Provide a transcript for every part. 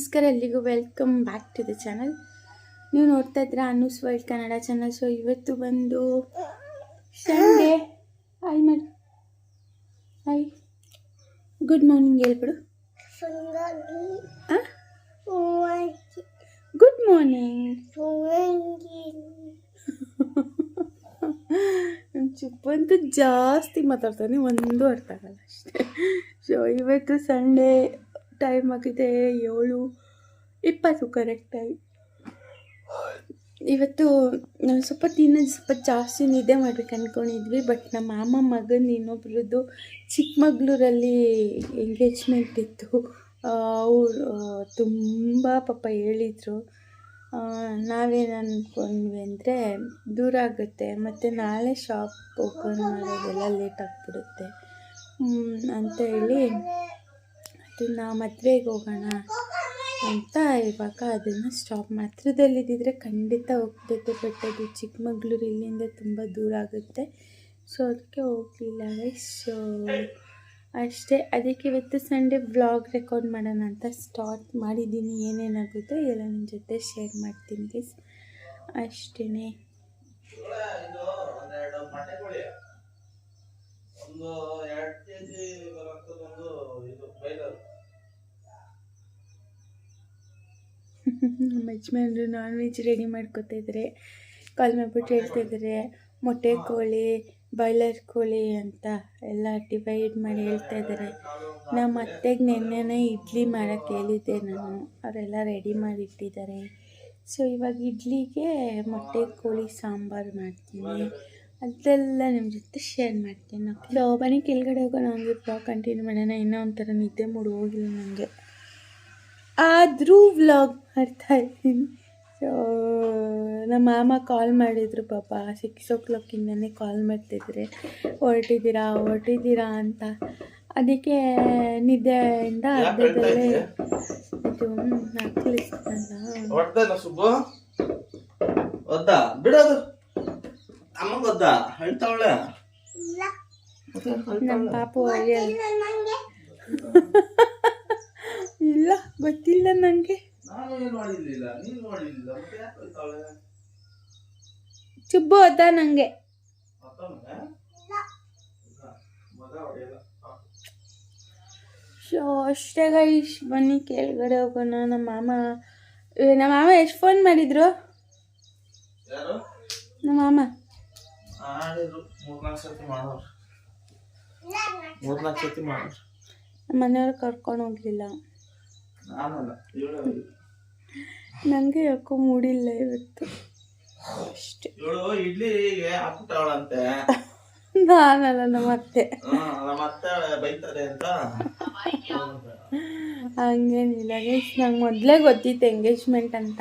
ನಮಸ್ಕಾರ ಎಲ್ಲಿಗೂ welcome back to the channel ನೀವು ನೋಡ್ತಾ ಇದ್ದೀರಾ Anu's world Kannada channel so ಇವತ್ತು ಬಂದು ಸಂಡೇ. ಹಾಯ್ ಮಾಡಿ ಹಾಯ್ ಗುಡ್ ಮಾರ್ನಿಂಗ್ ಹೇಳ್ಬಿಡು. ಗುಡ್ ಮಾರ್ನಿಂಗ್ ಚುಪ್ಪಂತೂ ಜಾಸ್ತಿ ಮಾತಾಡ್ತಾನೆ, ಒಂದು ಅರ್ಥ ಆಗಲ್ಲ ಅಷ್ಟೇ. ಸೊ ಇವತ್ತು ಸಂಡೇ. ಟೈಮ್ ಆಗಿದೆ, ಏಳು, ಇಪ್ಪತ್ತು ಕರೆಕ್ಟಾಗಿ ಇವತ್ತು ನಾನು ಸ್ವಲ್ಪ ದಿನ ಸ್ವಲ್ಪ ಜಾಸ್ತಿ ನಿದ್ದೆ ಮಾಡ್ಬೇಕು ಅಂದ್ಕೊಂಡಿದ್ವಿ ಬಟ್ ನಮ್ಮ ಮಾಮ ಮಗನ ಇನ್ನೊಬ್ರದ್ದು ಚಿಕ್ಕಮಗ್ಳೂರಲ್ಲಿ ಎಂಗೇಜ್ಮೆಂಟ್ ಇತ್ತು. ಅವರು ತುಂಬ ಪಾಪ ಹೇಳಿದರು. ನಾವೇನು ಅಂದ್ಕೊಂಡ್ವಿ ಅಂದರೆ ದೂರ ಆಗುತ್ತೆ, ಮತ್ತು ನಾಳೆ ಶಾಪ್ ಓಪನ್ ಮಾಡೋದೆಲ್ಲ ಲೇಟ್ ಆಗಿಬಿಡುತ್ತೆ. ಅಂತ ಹೇಳಿ ಅದನ್ನು ಮದುವೆಗೆ ಹೋಗೋಣ ಅಂತ ಇವಾಗ ಅದನ್ನು ಸ್ಟಾಪ್ ಹತ್ರದಲ್ಲಿದ್ದಿದ್ರೆ ಖಂಡಿತ ಹೋಗ್ತಿದ್ದೆ ಬಟ್ ಅದು ಚಿಕ್ಕಮಗ್ಳೂರು ಇಲ್ಲಿಂದ ತುಂಬ ದೂರ ಆಗುತ್ತೆ. ಸೊ ಅದಕ್ಕೆ ಹೋಗಲಿಲ್ಲ ಸೊ ಅಷ್ಟೇ. ಅದಕ್ಕೆ ಇವತ್ತು ಸಂಡೇ ವ್ಲಾಗ್ ರೆಕಾರ್ಡ್ ಮಾಡೋಣ ಅಂತ ಸ್ಟಾರ್ಟ್ ಮಾಡಿದ್ದೀನಿ. ಏನೇನಾಗುತ್ತೋ ಎಲ್ಲ ನಿಮ್ಮ ಜೊತೆ ಶೇರ್ ಮಾಡ್ತೀನಿ ಪ್ಲೀಸ್ ಅಷ್ಟೇ ಒಂದು ಎರಡು ಕೆ ಜಿ ಒಂದು ಇದು ಬೈಲರ್ ನಮ್ಮ ಯಜಮಾನ್ರು ನಾನ್ ವೆಜ್ ರೆಡಿ ಮಾಡ್ಕೊತಿದ್ರೆ ಕಾಲ್ ಮಾಡ್ಬಿಟ್ಟು ಹೇಳ್ತಿದ್ರೆ ಮೊಟ್ಟೆ ಕೋಳಿ ಬಾಯ್ಲರ್ ಕೋಳಿ ಅಂತ ಎಲ್ಲ ಡಿವೈಡ್ ಮಾಡಿ ಹೇಳ್ತಾ ಇದ್ದಾರೆ ನಮ್ಮ ಅತ್ತೆಗೆ ನೆನ್ನೆನೇ ಇಡ್ಲಿ ಮಾಡೋಕ್ಕೆ ಹೇಳಿದ್ದೆ ನಾನು, ಅವರೆಲ್ಲ ರೆಡಿ ಮಾಡಿ ಇಟ್ಟಿದ್ದಾರೆ. ಸೊ ಇವಾಗ ಇಡ್ಲಿಗೆ ಮೊಟ್ಟೆ ಕೋಳಿ ಸಾಂಬಾರು ಮಾಡ್ತೀನಿ. ಅದೆಲ್ಲ ನಿಮ್ಮ ಜೊತೆ ಶೇರ್ ಮಾಡ್ತೀನಿ. ಸೊ ಬನ್ನಿ ಕೆಳಗಡೆ ಹೋಗೋಣ ನನಗೆ ಕಂಟಿನ್ಯೂ ಮಾಡೋಣ ಇನ್ನೂ ಒಂಥರ ನಿದ್ದೆ ಮೂಡು ಹೋಗಿಲ್ಲ ನನಗೆ ಆದರೂ ವ್ಲಾಗ್ ಮಾಡ್ತಾ ಇದ್ದೀನಿ. ಸೊ ನಮ್ಮ ಮಾಮ ಕಾಲ್ ಮಾಡಿದರು ಪಾಪ. ಸಿಕ್ಸ್ ಓ ಕ್ಲಾಕಿಂದನೇ ಕಾಲ್ ಮಾಡ್ತಿದ್ರೆ. ಹೊರಟಿದ್ದೀರಾ ಹೊರಟಿದ್ದೀರಾ ಅಂತ. ಅದಕ್ಕೆ ನಿದ್ದೆಯಿಂದ ಅರ್ಧದಲ್ಲೇ? ಇದು ಒದ್ದ? ಬಿಡೋದು ಅಮ್ಮಂಗ ಒದ್ದ? ಹೇಳ್ತಾವಳೆ? ನಮ್ಮ ಪಾಪು ಒಳ್ಳೆಯ ಇಲ್ಲ ಗೊತ್ತಿಲ್ಲ ನನಗೆ ಚುಬ್ಬು ಅದ ನನಗೆ ಸೊ ಅಷ್ಟೇ ಗೈಸ್ ಬನ್ನಿ ಕೆಳಗಡೆ ಹೋಗೋಣ. ನಮ್ಮ ಮಾಮ ನಮ್ಮ ಮಾಮ ಎಷ್ಟು ಫೋನ್ ಮಾಡಿದ್ರು? ಯಾರು? ನಮ್ಮ ಮಾಮ. ಮೂರ್ನಾಲ್ಕು ಸತಿ ಮಾಡೋರು. ನಮ್ಮ ಮನೆಯವ್ರು ಕರ್ಕೊಂಡು ಹೋಗ್ಲಿಲ್ಲ. ನನಗೆ ಯಾಕೋ ಮೂಡಿಲ್ಲ ಇವತ್ತು. ಅಷ್ಟೇ. ಇಡ್ಲಿ ಇಡ್ಲಿಗೆ ಹಾಕ್ಬಿಟ್ಟವಳಂತೆ. ನಾನಲ್ಲ ನಮ್ಮ ಅತ್ತೆ. ನಮ್ಮ ಅತ್ತೆ ಬೈತಾರೆ ಅಂತ. ಹಂಗೇನಿಲ್ಲ ನಂಗೆ ಮೊದಲೇ ಗೊತ್ತಿತ್ತು ಎಂಗೇಜ್ಮೆಂಟ್ ಅಂತ.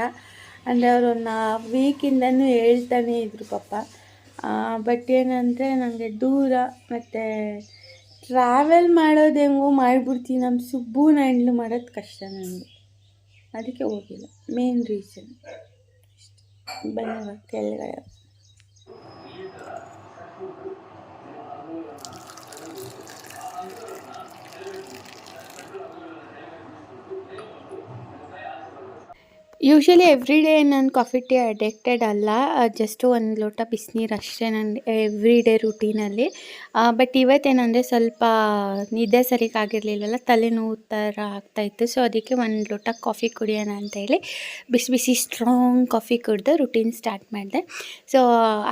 ಅಂದರೆ ಅವರು ಒಂದು ವೀಕಿಂದನೂ ಹೇಳ್ತಾನೆ ಇದ್ರು ಪಾಪ. ಬಟ್ ಏನಂದರೆ ನನಗೆ ದೂರ ಮತ್ತು ಟ್ರಾವೆಲ್ ಮಾಡೋದು ಹೆಂಗೋ ಮಾಡಿಬಿಡ್ತೀನಿ. ನಮ್ಮ ಸುಬ್ಬೂನ ಹ್ಯಾಂಡ್ಲ್ ಮಾಡೋದು ಕಷ್ಟ ನನಗೆ ಅದಕ್ಕೆ ಹೋಗಿಲ್ಲ. ಮೇನ್ ರೀಸನ್ ಬನ್ನಿ ಕೆಳಗಡೆ. ಯೂಶ್ವಲಿ ಎವ್ರಿ ಡೇ ನಾನು ಕಾಫಿ ಟೀ ಅಡಿಕ್ಟೆಡ್ ಅಲ್ಲ. ಜಸ್ಟ್ ಒಂದು ಲೋಟ ಬಿಸಿನೀರು ಅಷ್ಟೇ ನನ್ನ ಎವ್ರಿ ಡೇ ರುಟೀನಲ್ಲಿ ಬಟ್ ಇವತ್ತೇನಂದರೆ ಸ್ವಲ್ಪ ನಿದ್ದೆ ಸರಿಗಾಗಿರಲಿಲ್ಲಲ್ಲ ತಲೆನೋವು ಥರ ಆಗ್ತಾಯಿತ್ತು ಸೊ ಅದಕ್ಕೆ ಒಂದು ಲೋಟ ಕಾಫಿ ಕುಡಿಯೋಣ ಅಂತ ಹೇಳಿ ಬಿಸಿ ಬಿಸಿ ಸ್ಟ್ರಾಂಗ್ ಕಾಫಿ ಕುಡಿದು ರುಟೀನ್ ಸ್ಟಾರ್ಟ್ ಮಾಡಿದೆ. ಸೊ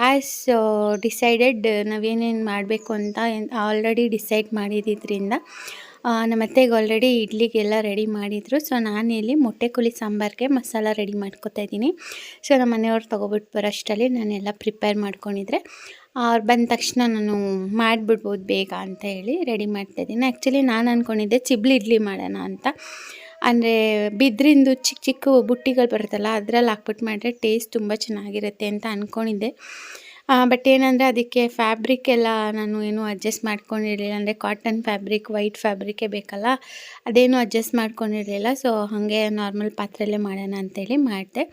ಆ್ಯಸ್ ಡಿಸೈಡೆಡ್ ನಾವೇನೇನು ಮಾಡಬೇಕು ಅಂತ ಆಲ್ರೆಡಿ ಡಿಸೈಡ್ ಮಾಡಿದ್ರಿಂದ ನಮ್ಮ ಅತ್ತೆಗೆ ಆಲ್ರೆಡಿ ಇಡ್ಲಿಗೆಲ್ಲ ರೆಡಿ ಮಾಡಿದರು. ಸೊ ನಾನು ಇಲ್ಲಿ ಮೊಟ್ಟೆ ಕುಳಿ ಸಾಂಬಾರಿಗೆ ಮಸಾಲ ರೆಡಿ ಮಾಡ್ಕೊತಾ ಇದ್ದೀನಿ. ಸೊ ನಮ್ಮ ಮನೆಯವ್ರು ತೊಗೊಬಿಟ್ಟು ಬರೋಷ್ಟರಲ್ಲಿ ನಾನೆಲ್ಲ ಪ್ರಿಪೇರ್ ಮಾಡ್ಕೊಂಡಿದ್ರೆ ಅವ್ರು ಬಂದ ತಕ್ಷಣ ನಾನು ಮಾಡಿಬಿಡ್ಬೋದು ಬೇಗ ಅಂತ ಹೇಳಿ ರೆಡಿ ಮಾಡ್ತಾಯಿದ್ದೀನಿ ಆ್ಯಕ್ಚುಲಿ ನಾನು ಅಂದ್ಕೊಂಡಿದ್ದೆ ಚಿಬ್ಲಿ ಇಡ್ಲಿ ಮಾಡೋಣ ಅಂತ. ಅಂದರೆ ಬಿದ್ರಿಂದು ಚಿಕ್ಕ ಚಿಕ್ಕ ಬುಟ್ಟಿಗಳು ಬರುತ್ತಲ್ಲ, ಅದರಲ್ಲಿ ಹಾಕ್ಬಿಟ್ಟು ಮಾಡಿದ್ರೆ ಟೇಸ್ಟ್ ತುಂಬ ಚೆನ್ನಾಗಿರುತ್ತೆ ಅಂತ ಅಂದ್ಕೊಂಡಿದ್ದೆ ಬಟ್ ಏನಂದರೆ ಅದಕ್ಕೆ ಫ್ಯಾಬ್ರಿಕ್ ಎಲ್ಲ ನಾನು ಏನು ಅಡ್ಜಸ್ಟ್ ಮಾಡ್ಕೊಂಡಿರಲಿಲ್ಲ. ಅಂದರೆ ಕಾಟನ್ ಫ್ಯಾಬ್ರಿಕ್ ವೈಟ್ ಫ್ಯಾಬ್ರಿಕೇ ಬೇಕಲ್ಲ, ಅದೇನು ಅಡ್ಜಸ್ಟ್ ಮಾಡ್ಕೊಂಡಿರಲಿಲ್ಲ. ಸೊ ಹಾಗೆ ನಾರ್ಮಲ್ ಪಾತ್ರೆಯಲ್ಲೇ ಮಾಡೋಣ ಅಂತೇಳಿ ಮಾಡಿದೆ.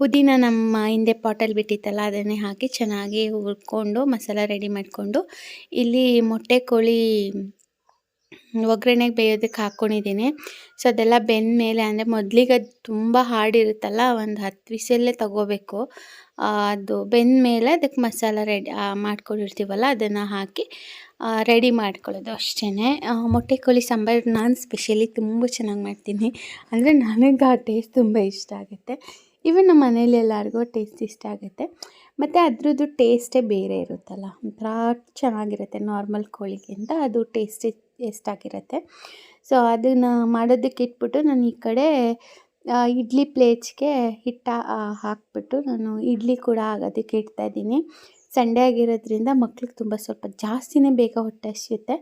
ಪುದೀನ ನಮ್ಮ ಹಿಂದೆ ಪಾಟಲ್ಲಿ ಬಿಟ್ಟಿತ್ತಲ್ಲ, ಅದನ್ನೇ ಹಾಕಿ ಚೆನ್ನಾಗಿ ಹುರ್ಕೊಂಡು, ಮಸಾಲ ರೆಡಿ ಮಾಡಿಕೊಂಡು, ಇಲ್ಲಿ ಮೊಟ್ಟೆ ಕೋಳಿ ಒಗ್ಗರಣೆಗೆ ಬೇಯೋದಕ್ಕೆ ಹಾಕ್ಕೊಂಡಿದ್ದೀನಿ ಸೊ ಅದೆಲ್ಲ ಬೆಂದ ಮೇಲೆ ಅಂದರೆ ಮೊದಲಿಗೆ ಅದು ತುಂಬ ಹಾರ್ಡಿರುತ್ತಲ್ಲ ಒಂದು ಹತ್ತು ವಿಸಲ್ಲೇ ತಗೋಬೇಕು. ಅದು ಬೆಂದ ಮೇಲೆ ಅದಕ್ಕೆ ಮಸಾಲ ರೆಡಿ ಮಾಡ್ಕೊಂಡಿರ್ತೀವಲ್ಲ ಅದನ್ನು ಹಾಕಿ ರೆಡಿ ಮಾಡ್ಕೊಳ್ಳೋದು ಅಷ್ಟೇ ಮೊಟ್ಟೆ ಕೋಳಿ ಸಾಂಬಾರು ನಾನು ಸ್ಪೆಷಲಿ ತುಂಬ ಚೆನ್ನಾಗಿ ಮಾಡ್ತೀನಿ. ಅಂದರೆ ನನಗೆ ಆ ಟೇಸ್ಟ್ ತುಂಬ ಇಷ್ಟ ಆಗುತ್ತೆ. ಈವನ್ ನಮ್ಮ ಮನೇಲಿ ಎಲ್ಲರಿಗೂ ಟೇಸ್ಟ್ ಇಷ್ಟ ಆಗುತ್ತೆ. ಮತ್ತು ಅದ್ರದ್ದು ಟೇಸ್ಟೇ ಬೇರೆ ಇರುತ್ತಲ್ಲ. ಒಂಥರ ಚೆನ್ನಾಗಿರುತ್ತೆ ನಾರ್ಮಲ್ ಕೋಳಿಗಿಂತ, ಅದು ಟೇಸ್ಟ್ ಎಷ್ಟಾಗಿರುತ್ತೆ ಸೊ ಅದನ್ನು ಮಾಡೋದಕ್ಕೆ ಇಟ್ಬಿಟ್ಟು ನಾನು ಈ ಕಡೆ ಇಡ್ಲಿ ಪ್ಲೇಟ್ಸ್ಗೆ ಹಿಟ್ಟು ಹಾಕಿಬಿಟ್ಟು ನಾನು ಇಡ್ಲಿ ಕೂಡ ಆಗೋದಕ್ಕೆ ಇಡ್ತಾಯಿದ್ದೀನಿ ಸಂಡೇ ಆಗಿರೋದ್ರಿಂದ ಮಕ್ಳಿಗೆ ತುಂಬ ಸ್ವಲ್ಪ ಜಾಸ್ತಿನೇ ಬೇಗ ಹೊಟ್ಟೆ ಹಸಿಯುತ್ತೆ.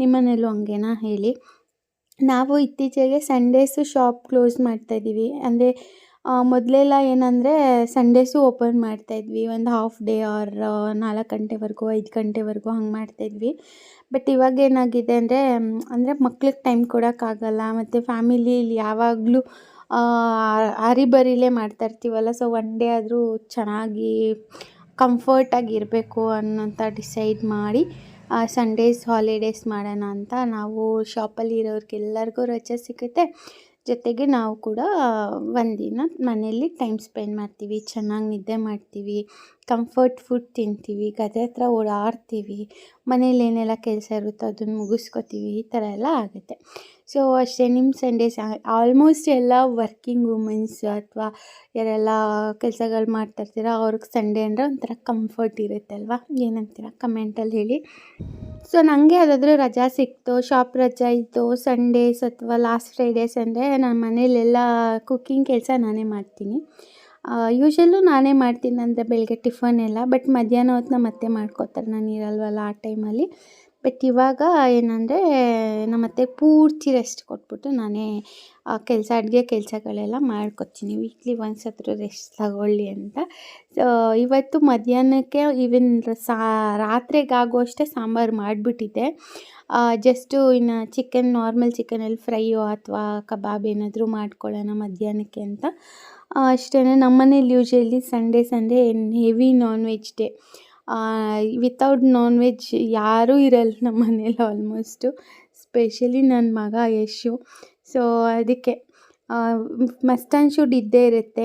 ನಿಮ್ಮನೇಲೂ ಹಂಗೇನಾ ಹೇಳಿ. ನಾವು ಇತ್ತೀಚೆಗೆ ಸಂಡೇಸು ಶಾಪ್ ಕ್ಲೋಸ್ ಮಾಡ್ತಾಯಿದ್ದೀವಿ ಅಂದರೆ ಮೊದಲೆಲ್ಲ ಏನಂದರೆ ಸಂಡೇಸು ಓಪನ್ ಮಾಡ್ತಾಯಿದ್ವಿ ಒಂದು ಹಾಫ್ ಡೇ ಆರ್ ನಾಲ್ಕು ಗಂಟೆವರೆಗೂ, ಐದು ಗಂಟೆವರೆಗೂ ಹಂಗೆ ಮಾಡ್ತಾಯಿದ್ವಿ ಬಟ್ ಇವಾಗ ಏನಾಗಿದೆ ಅಂದರೆ ಅಂದರೆ ಮಕ್ಳಿಗೆ ಟೈಮ್ ಕೊಡೋಕ್ಕಾಗಲ್ಲ. ಮತ್ತು ಫ್ಯಾಮಿಲಿಲಿ ಯಾವಾಗಲೂ ಹರಿಬರಿಲೇ ಮಾಡ್ತಾ ಇರ್ತೀವಲ್ಲ ಸೊ ಒನ್ ಡೇ ಆದರೂ ಚೆನ್ನಾಗಿ ಕಂಫರ್ಟಾಗಿ ಇರಬೇಕು ಅನ್ನೋಂಥ ಡಿಸೈಡ್ ಮಾಡಿ ಸಂಡೇಸ್ ಹಾಲಿಡೇಸ್ ಮಾಡೋಣ ಅಂತ ನಾವು ಶಾಪಲ್ಲಿ ಇರೋರಿಗೆಲ್ಲರಿಗೂ ರಜೆ ಸಿಗುತ್ತೆ. ಜೊತೆಗೆ ನಾವು ಕೂಡ ಒಂದಿನ ಮನೆಯಲ್ಲಿ ಟೈಮ್ ಸ್ಪೆಂಡ್ ಮಾಡ್ತೀವಿ, ಚೆನ್ನಾಗಿ ನಿದ್ದೆ ಮಾಡ್ತೀವಿ ಕಂಫರ್ಟ್ ಫುಡ್ ತಿಂತೀವಿ, ಗದ್ದೆ ಹತ್ರ ಓಡಾಡ್ತೀವಿ, ಮನೇಲಿ ಏನೆಲ್ಲ ಕೆಲಸ ಇರುತ್ತೋ ಅದನ್ನು ಮುಗಿಸ್ಕೊತೀವಿ, ಈ ಥರ ಎಲ್ಲ ಆಗುತ್ತೆ. ಸೊ ಅಷ್ಟೇ ನಿಮ್ಮ ಸಂಡೇಸ್ ಆಲ್ಮೋಸ್ಟ್ ಎಲ್ಲ ವರ್ಕಿಂಗ್ ವುಮೆನ್ಸ್ ಅಥವಾ ಯಾರೆಲ್ಲ ಕೆಲಸಗಳು ಮಾಡ್ತಾಯಿರ್ತೀರ ಅವ್ರಿಗೆ ಸಂಡೇ ಅಂದರೆ ಒಂಥರ ಕಂಫರ್ಟ್ ಇರುತ್ತೆ ಅಲ್ವಾ ಏನಂತೀರ ಕಮೆಂಟಲ್ಲಿ ಹೇಳಿ. ಸೊ ನನಗೆ ಯಾವುದಾದ್ರೂ ರಜಾ ಸಿಕ್ತು ಶಾಪ್ ರಜಾ ಇತ್ತು ಸಂಡೇಸ್ ಅಥವಾ ಲಾಸ್ಟ್ ಫ್ರೈಡೇಸ್ ಅಂದರೆ ನಾನು ಮನೇಲೆಲ್ಲ ಕುಕ್ಕಿಂಗ್ ಕೆಲಸ ನಾನೇ ಮಾಡ್ತೀನಿ. ಯೂಶಲ್ಲು ನಾನೇ ಮಾಡ್ತೀನಿ ಅಂದರೆ ಬೆಳಗ್ಗೆ ಟಿಫನ್ ಎಲ್ಲ ಬಟ್ ಮಧ್ಯಾಹ್ನ ಹೊತ್ತು ನಮ್ಮ ಅತ್ತೆ ಮಾಡ್ಕೋತಾರೆ ನಾನು ಇರಲ್ವಲ್ಲ ಆ ಟೈಮಲ್ಲಿ ಬಟ್ ಇವಾಗ ಏನಂದರೆ ನಮ್ಮ ಮತ್ತೆ ಪೂರ್ತಿ ರೆಸ್ಟ್ ಕೊಟ್ಬಿಟ್ಟು ನಾನೇ ಕೆಲಸ, ಅಡುಗೆ ಕೆಲಸಗಳೆಲ್ಲ ಮಾಡ್ಕೊತೀನಿ. ವೀಕ್ಲಿ ಒನ್ಸ್ ಹತ್ರ ರೆಸ್ಟ್ ತಗೊಳ್ಳಿ ಅಂತ. ಸೊ ಇವತ್ತು ಮಧ್ಯಾಹ್ನಕ್ಕೆ ಈವನ್ ಸಾ, ರಾತ್ರಿಗಾಗುವಷ್ಟೇ ಸಾಂಬಾರು ಮಾಡಿಬಿಟ್ಟಿದ್ದೆ. ಜಸ್ಟು ಇನ್ನು ಚಿಕನ್ ನಾರ್ಮಲ್ ಚಿಕನಲ್ಲಿ ಫ್ರೈಯೋ ಅಥವಾ ಕಬಾಬ್ ಏನಾದರೂ ಮಾಡ್ಕೊಳ್ಳೋಣ ಮಧ್ಯಾಹ್ನಕ್ಕೆ ಅಂತ. ಅಷ್ಟೇ ನಮ್ಮ ಮನೇಲಿ usually Sunday Sunday heavy non veg day without non veg ಯಾರೂ ಇರಲ್ಲ ನಮ್ಮ ಮನೇಲಿ ಆಲ್ಮೋಸ್ಟು ಸ್ಪೆಷಲಿ ನನ್ನ ಮಗ ಯಶು. ಸೊ ಅದಕ್ಕೆ ಮಸ್ಟ್ ಆ್ಯಂಡ್ ಶುಡ್ ಇದ್ದೇ ಇರುತ್ತೆ.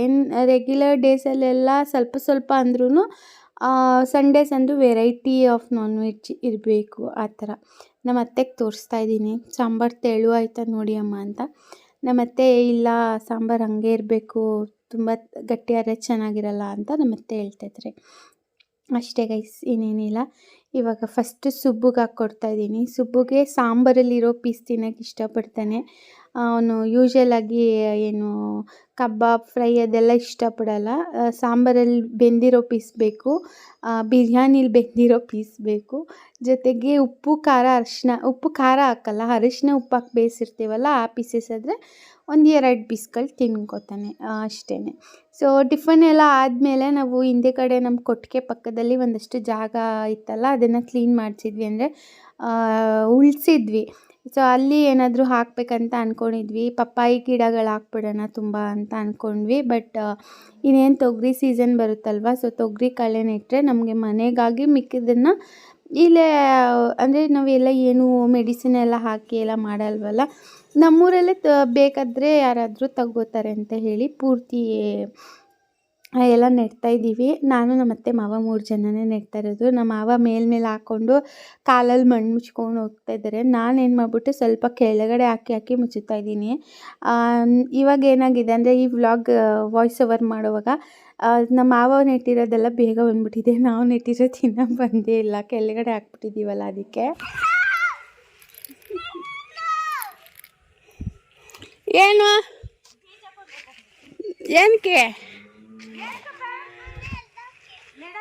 ರೆಗ್ಯುಲರ್ ಡೇಸಲ್ಲೆಲ್ಲ ಸ್ವಲ್ಪ ಸ್ವಲ್ಪ ಅಂದ್ರೂ ಸಂಡೇಸ್ ಅಂದು ವೆರೈಟಿ ಆಫ್ ನಾನ್ ವೆಜ್ ಇರಬೇಕು, ಆ ಥರ. ನಮ್ಮ ಅತ್ತೆಗೆ ತೋರಿಸ್ತಾ ಇದ್ದೀನಿ. ಸಾಂಬಾರು ತೆಳು ಆಯ್ತಾ ನೋಡಿ ಅಮ್ಮ ಅಂತ. ನಮ್ಮ ಅತ್ತೆ ಇಲ್ಲ, ಸಾಂಬಾರು ಹಾಗೆ ಇರಬೇಕು, ತುಂಬ ಗಟ್ಟಿಯಾದ್ರೆ ಚೆನ್ನಾಗಿರಲ್ಲ ಅಂತ ನಮ್ಮತ್ತೆ ಅತ್ತೆ ಹೇಳ್ತಾಯಿದ್ದಾರೆ ಅಷ್ಟೇ ಗೈಸ್ ಇನ್ನೇನಿಲ್ಲ. ಇವಾಗ ಫಸ್ಟು ಸುಬ್ಬುಗೆ ಹಾಕ್ಕೊಡ್ತಾ ಇದ್ದೀನಿ. ಸುಬ್ಬುಗೆ ಸಾಂಬಾರಲ್ಲಿರೋ ಪೀಸ್ ತಿನ್ನೋಕ್ಕೆ ಇಷ್ಟಪಡ್ತಾನೆ. ಅವನು ಯೂಶ್ವಲಾಗಿ ಏನು ಕಬಾಬ್, ಫ್ರೈ ಅದೆಲ್ಲ ಇಷ್ಟಪಡಲ್ಲ. ಸಾಂಬಾರಲ್ಲಿ ಬೆಂದಿರೋ ಪೀಸ್ ಬೇಕು. ಬಿರಿಯಾನಿಲಿ ಬೆಂದಿರೋ ಪೀಸ್ ಬೇಕು. ಜೊತೆಗೆ ಉಪ್ಪು, ಖಾರ, ಅರಿಶಿನ, ಉಪ್ಪು, ಖಾರ ಹಾಕಲ್ಲ. ಅರಿಶಿನ ಉಪ್ಪು ಹಾಕಿ ಬೇಯಿಸಿರ್ತೀವಲ್ಲ, ಆ ಪೀಸಸ್ ಆದರೆ ಒಂದು ಎರಡು ಪೀಸ್ಗಳು ತಿನ್ಕೋತಾನೆ ಅಷ್ಟೇ ಸೊ ಟಿಫನ್ ಎಲ್ಲ ಆದಮೇಲೆ ನಾವು ಹಿಂದೆ ಕಡೆ ನಮ್ಮ ಕೊಟ್ಟಿಗೆ ಪಕ್ಕದಲ್ಲಿ ಒಂದಷ್ಟು ಜಾಗ ಇತ್ತಲ್ಲ, ಅದನ್ನು ಕ್ಲೀನ್ ಮಾಡಿಸಿದ್ವಿ ಅಂದರೆ ಉಳಿಸಿದ್ವಿ. ಸೊ ಅಲ್ಲಿ ಏನಾದರೂ ಹಾಕಬೇಕಂತ ಅಂದ್ಕೊಂಡಿದ್ವಿ ಪಪ್ಪಾಯಿ ಗಿಡಗಳು ಹಾಕ್ಬಿಡೋಣ ತುಂಬ ಅಂತ ಅಂದ್ಕೊಂಡ್ವಿ ಬಟ್ ಇನ್ನೇನು ತೊಗರಿ ಸೀಸನ್ ಬರುತ್ತಲ್ವ ಸೊ ತೊಗರಿ ಕಳೆ ನೆಟ್ಟರೆ ನಮಗೆ ಮನೆಗಾಗಿ ಮಿಕ್ಕಿದ್ದನ್ನು ಇಲ್ಲೇ, ಅಂದರೆ ನಾವೆಲ್ಲ ಏನು ಮೆಡಿಸಿನ್ ಎಲ್ಲ ಹಾಕಿ ಎಲ್ಲ ಮಾಡಲ್ವಲ್ಲ, ನಮ್ಮೂರಲ್ಲೇ ತ, ಬೇಕಾದರೆ ಯಾರಾದರೂ ತಗೋತಾರೆ ಅಂತ ಹೇಳಿ ಪೂರ್ತಿ ಎಲ್ಲ ನೆಡ್ತಾ ಇದ್ದೀವಿ. ನಾನು ನಮ್ಮ ಅತ್ತೆ ಮಾವ ಮೂರು ಜನನೇ ನೆಡ್ತಾ ಇರೋದು. ನಮ್ಮ ಮಾವ ಮೇಲ್ಮೇಲೆ ಹಾಕ್ಕೊಂಡು ಕಾಲಲ್ಲಿ ಮಣ್ಣು ಮುಚ್ಕೊಂಡು ಹೋಗ್ತಾ ಇದ್ದಾರೆ ನಾನು ಏನು ಮಾಡಿಬಿಟ್ಟು ಸ್ವಲ್ಪ ಕೆಳಗಡೆ ಹಾಕಿ ಹಾಕಿ ಮುಚ್ಚುತ್ತಾ ಇದ್ದೀನಿ. ಇವಾಗ ಏನಾಗಿದೆ ಅಂದರೆ ಈ ವ್ಲಾಗ್ ವಾಯ್ಸ್ ಓವರ್ ಮಾಡುವಾಗ ನಮ್ಮ ಮಾವ ನೆಟ್ಟಿರೋದೆಲ್ಲ ಬೇಗ ಬಂದ್ಬಿಟ್ಟಿದೆ. ನಾವು ನೆಟ್ಟಿರೋ ಇನ್ನೂ ಬಂದೇ ಇಲ್ಲ. ಕೆಳಗಡೆ ಹಾಕ್ಬಿಟ್ಟಿದ್ದೀವಲ್ಲ ಅದಕ್ಕೆ. ಏನು? ಏನಕ್ಕೆ?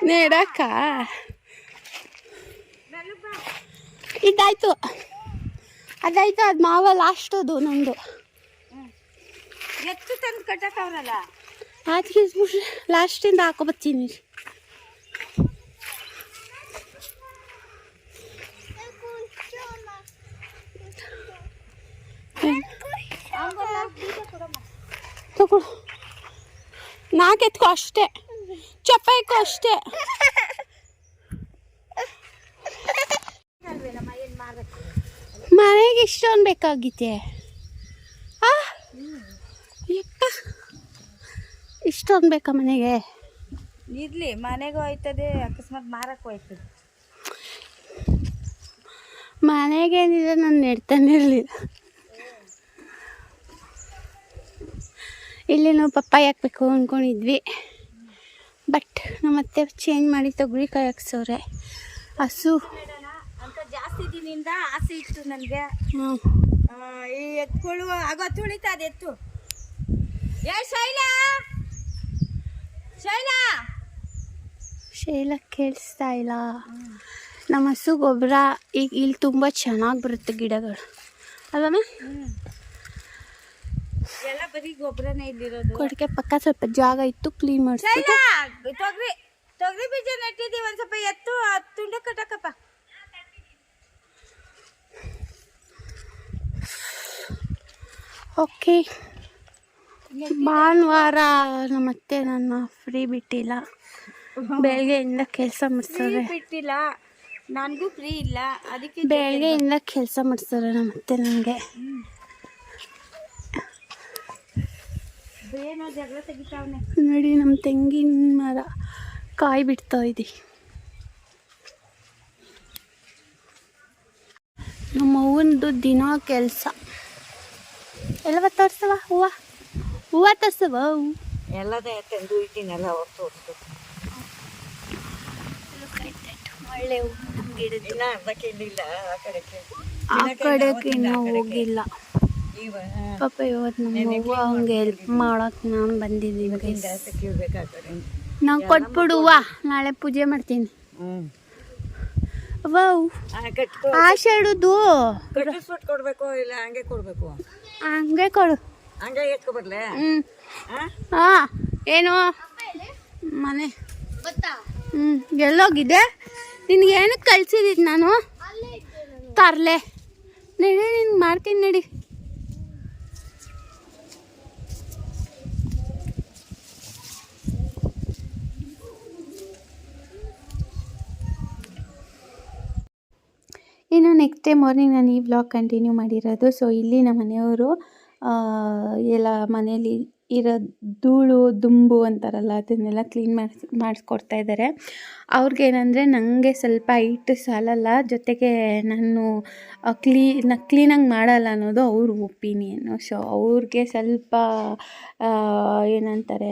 ನೆಡಕ್ಕ? ಇದಾಯ್ತು. ಅದಾಯ್ತು ಅದು ಮಾವ ಲಾಸ್ಟ್ ಅದು ನಂದು. ಎತ್ತು ತಂದು ಕಟ್ಟಕ್ಕವ್ರಲ್ಲ ಅದಕ್ಕೆ ಲಾಸ್ಟಿಂದ ಹಾಕೊಬತ್ತೀನಿ ತಗೊಳು ನಾಲ್ಕು ಎತ್ಕೋ ಅಷ್ಟೇ. ಚಪ್ಪಾಯ್ಕೋ ಅಷ್ಟೇ. ಮನೆಗೆ ಇಷ್ಟೊಂದು ಬೇಕಾಗಿತ್ತೆ ಇಷ್ಟೊಂದು ಬೇಕಾ ಮನೆಗೆ? ಇರ್ಲಿ ಮನೆಗೂ ಹೋಯ್ತದೆ ಅಕಸ್ಮಾತ್ ಮಾರಕ್ಕೂ ಹೋಯ್ತದೆ. ಮನೆಗೇನಿದೆ ನಾನು ನೆಡ್ತಾನೆ ಇರಲಿಲ್ಲ. ಇಲ್ಲಿ ನಾವು ಪಪ್ಪಾಯಿ ಹಾಕ್ಬೇಕು ಅಂದ್ಕೊಂಡಿದ್ವಿ ಬಟ್ ನಮ್ಮ ಅತ್ತೆ ಚೇಂಜ್ ಮಾಡಿ ತೊಗರಿ ಕಾಯಿ ಹಾಕ್ಸವ್ರೆ. ಹಸು. ಅಂತ ಜಾಸ್ತಿ ದಿನದಿಂದ ಆಸೆ ಇತ್ತು ನನಗೆ. ಈ ಎತ್ಕೊಳ್ಳುವ ಆಗೋ ತುಳಿತ ಅದು ಎತ್ತು. ಏ ಶೈಲಾ! ಶೈಲಾ! ಶೈಲ ಕೇಳಿಸ್ತಾ ಇಲ್ಲ. ನಮ್ಮ ಹಸು ಗೊಬ್ಬರ ಈಗ ಇಲ್ಲಿ ತುಂಬ ಚೆನ್ನಾಗಿ ಬರುತ್ತೆ ಗಿಡಗಳು. ಅಲ್ಲಮ್ಮ ಎಲ್ಲ ಬರೀ ಗೊಬ್ಬರನೇ ಇಲ್ಲಿರೋದು. ಕೊಡಕೆ ಪಕ್ಕ ಸ್ವಲ್ಪ ಜಾಗ ಇತ್ತು ಕ್ಲೀನ್ ಮಾಡಿಸ್ಬಿಟ್ಟು. ತೊಗರಿ ತೊಗರಿ ಬೀಜ ನೆಟ್ಟಿದ್ದೀವಿ ಒಂದು ಸ್ವಲ್ಪ ಎತ್ತು ಆ ತುಂಡ ಕಟ್ಟಕಪ್ಪ ಓಕೆ ಭಾನುವಾರ ನಮ್ಮತ್ತೆ ನನ್ನ ಫ್ರೀ ಬಿಟ್ಟಿಲ್ಲ. ಬೆಳಗ್ಗೆಯಿಂದ ಕೆಲಸ ಮಾಡ್ತಾರೆ ಬಿಟ್ಟಿಲ್ಲ. ನನಗೂ ಫ್ರೀ ಇಲ್ಲ. ಅದಕ್ಕೆ ಬೆಳಗ್ಗೆಯಿಂದ ಕೆಲಸ ಮಾಡ್ತಾರೆ ನಮ್ಮತ್ತೆ ನನಗೆ. ನೋಡಿ ನಮ್ಮ ತೆಂಗಿನ ಮರ ಕಾಯಿ ಬಿಡ್ತಾ ಇದೆ. ನಮ್ಮ ಹೂವಂದು ದಿನ ಕೆಲಸ. ಎಲ್ಲವ ತರ್ಸವ ಹೂವ? ಹೂವ ತೋರ್ಸವ ಎಲ್ಲದೇ ತಂದು ಇಟ್ಟಿನೆಲ್ಲ ಹೊತ್ತು ಹೊತ್ತು ಒಳ್ಳೆ ಹೂವು ಅರ್ಧಕ್ಕೆ ಆ ಕಡೆಗೆ. ಹೋಗಿಲ್ಲ. ಪಾಪ ಇವತ್ತು ನಮ್ಮ ಅವ್ವ ಹಂಗೆ ಹೆಲ್ಪ್ ಮಾಡೋಕೆ ನಾನು ಬಂದಿದ್ದೀನಿ ಕೊಟ್ಬಿಡುವ ನಾವು ಕೊಟ್ಬಿಡು ಹೂವ ನಾಳೆ ಪೂಜೆ ಮಾಡ್ತೀನಿ. ಆಷಾಢದ್ದು ಕಟ್ಟಿಸ್ಬಿಟ್ಟು ಕೊಡ್ಬೇಕು ಇಲ್ಲ ಹಂಗೆ ಕೊಡ್ಬೇಕು? ಹಂಗೆ ಕೊಡು. ಹಂಗೆ ಹಾಂ ಏನು? ಮನೆ. ಹ್ಞೂ ಎಲ್ಲೋಗಿದೆ ನಿನಗೆ ಏನಕ್ಕೆ ಕಳ್ಸಿದ್ದೀನಿ ನಾನು? ತರಲೆ. ನಡಿ ನಿನ್ಗೆ ಮಾಡ್ತೀನಿ ನಡಿ. ಇನ್ನು ನೆಕ್ಸ್ಟ್ ಡೇ ಮಾರ್ನಿಂಗ್ ನಾನು ಈ ವ್ಲಾಗ್ ಕಂಟಿನ್ಯೂ ಮಾಡಿರೋದು. ಸೊ ಇಲ್ಲಿ ನಮ್ಮ ಮನೆಯವರು ಎಲ್ಲ ಮನೆಯಲ್ಲಿ ಇರೋ ಧೂಳು, ದುಂಬು ಅಂತಾರಲ್ಲ, ಅದನ್ನೆಲ್ಲ ಕ್ಲೀನ್ ಮಾಡಿಸಿ, ಮಾಡಿಸ್ಕೊಡ್ತಾ ಇದ್ದಾರೆ. ಅವ್ರಿಗೇನಂದರೆ ನನಗೆ ಸ್ವಲ್ಪ ಹೈಟ್ ಸಾಲಲ್ಲ, ಜೊತೆಗೆ ನಾನು ಕ್ಲೀನ್ ಕ್ಲೀನಾಗಿ ಮಾಡಲ್ಲ ಅನ್ನೋದು ಅವ್ರ ಒಪಿನಿಯನ್ನು ಸೊ ಅವ್ರಿಗೆ ಸ್ವಲ್ಪ ಏನಂತಾರೆ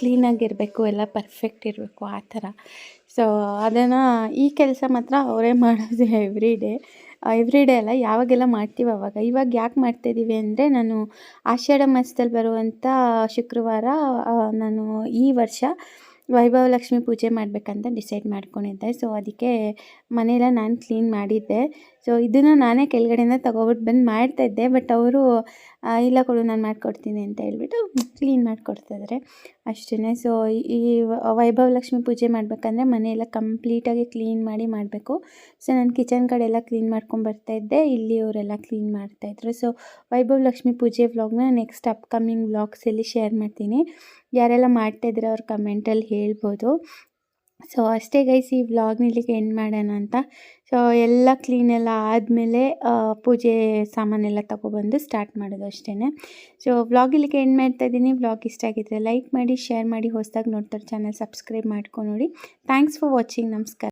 ಕ್ಲೀನಾಗಿರಬೇಕು ಎಲ್ಲ ಪರ್ಫೆಕ್ಟ್ ಇರಬೇಕು, ಆ ಥರ. ಸೊ ಅದನ್ನು ಈ ಕೆಲಸ ಮಾತ್ರ ಅವರೇ ಮಾಡೋದು ಎವ್ರಿ ಡೇ ಎವ್ರಿ ಡೇ ಅಲ್ಲ, ಯಾವಾಗೆಲ್ಲ ಮಾಡ್ತೀವಿ ಅವಾಗ. ಇವಾಗ ಯಾಕೆ ಮಾಡ್ತಾಯಿದ್ದೀವಿ ಅಂದರೆ ನಾನು ಆಷಾಢ ಮಾಸದಲ್ಲಿ ಬರುವಂಥ ಶುಕ್ರವಾರ ನಾನು ಈ ವರ್ಷ ವೈಭವ ಲಕ್ಷ್ಮಿ ಪೂಜೆ ಮಾಡಬೇಕಂತ ಡಿಸೈಡ್ ಮಾಡ್ಕೊಂಡಿದ್ದೆ. ಸೊ ಅದಕ್ಕೆ ಮನೆಯೆಲ್ಲ ನಾನು ಕ್ಲೀನ್ ಮಾಡಿದ್ದೆ. ಸೊ ಇದನ್ನು ನಾನೇ ಕೆಳಗಡೆಯಿಂದ ತಗೊಬಿಟ್ಟು ಬಂದು ಮಾಡ್ತಾಯಿದ್ದೆ ಬಟ್ ಅವರು ಇಲ್ಲ ಕೊಡು, ನಾನು ಮಾಡಿಕೊಡ್ತೀನಿ ಅಂತ ಹೇಳ್ಬಿಟ್ಟು ಕ್ಲೀನ್ ಮಾಡಿಕೊಡ್ತಾಯಿದ್ದಾರೆ ಅಷ್ಟೇ ಸೊ ಈ ವೈಭವ ಲಕ್ಷ್ಮಿ ಪೂಜೆ ಮಾಡಬೇಕಂದ್ರೆ ಮನೆಯೆಲ್ಲ ಕಂಪ್ಲೀಟಾಗಿ ಕ್ಲೀನ್ ಮಾಡಿ ಮಾಡಬೇಕು. ಸೊ ನಾನು ಕಿಚನ್ ಕಡೆ ಎಲ್ಲ ಕ್ಲೀನ್ ಮಾಡ್ಕೊಂಡು ಬರ್ತಾಯಿದ್ದೆ ಇಲ್ಲಿ ಅವರೆಲ್ಲ ಕ್ಲೀನ್ ಮಾಡ್ತಾಯಿದ್ರು ಸೊ ವೈಭವ್ ಲಕ್ಷ್ಮಿ ಪೂಜೆ ವ್ಲಾಗ್ನ ನೆಕ್ಸ್ಟ್ ಅಪ್ಕಮಿಂಗ್ ವ್ಲಾಗ್ಸಲ್ಲಿ ಶೇರ್ ಮಾಡ್ತೀನಿ. ಯಾರೆಲ್ಲ ಮಾಡ್ತಾಯಿದ್ರೆ ಅವ್ರ ಕಮೆಂಟಲ್ಲಿ ಹೇಳ್ಬೋದು. ಸೊ ಅಷ್ಟೇ ಗೈಸ್ ಈ ವ್ಲಾಗ್ನ ಇಲ್ಲಿಗೆ ಎಂಡ್ ಮಾಡೋಣ ಅಂತ. ಸೊ ಎಲ್ಲ ಕ್ಲೀನ್ ಎಲ್ಲ ಆದಮೇಲೆ ಪೂಜೆ ಸಾಮಾನೆಲ್ಲ ತೊಗೊಬಂದು ಸ್ಟಾರ್ಟ್ ಮಾಡೋದು ಅಷ್ಟೇ ಸೊ ವ್ಲಾಗ್ ಇಲ್ಲಿಗೆ ಎಂಡ್ ಮಾಡ್ತಾ ಇದ್ದೀನಿ. ವ್ಲಾಗ್ ಇಷ್ಟ ಆಗಿದ್ರೆ ಲೈಕ್ ಮಾಡಿ ಶೇರ್ ಮಾಡಿ, ಹೊಸದಾಗಿ ನೋಡ್ತಾರೆ ಚಾನಲ್ ಸಬ್ಸ್ಕ್ರೈಬ್ ಮಾಡ್ಕೊಂಡು ನೋಡಿ. ಥ್ಯಾಂಕ್ಸ್ ಫಾರ್ ವಾಚಿಂಗ್ ನಮಸ್ಕಾರ.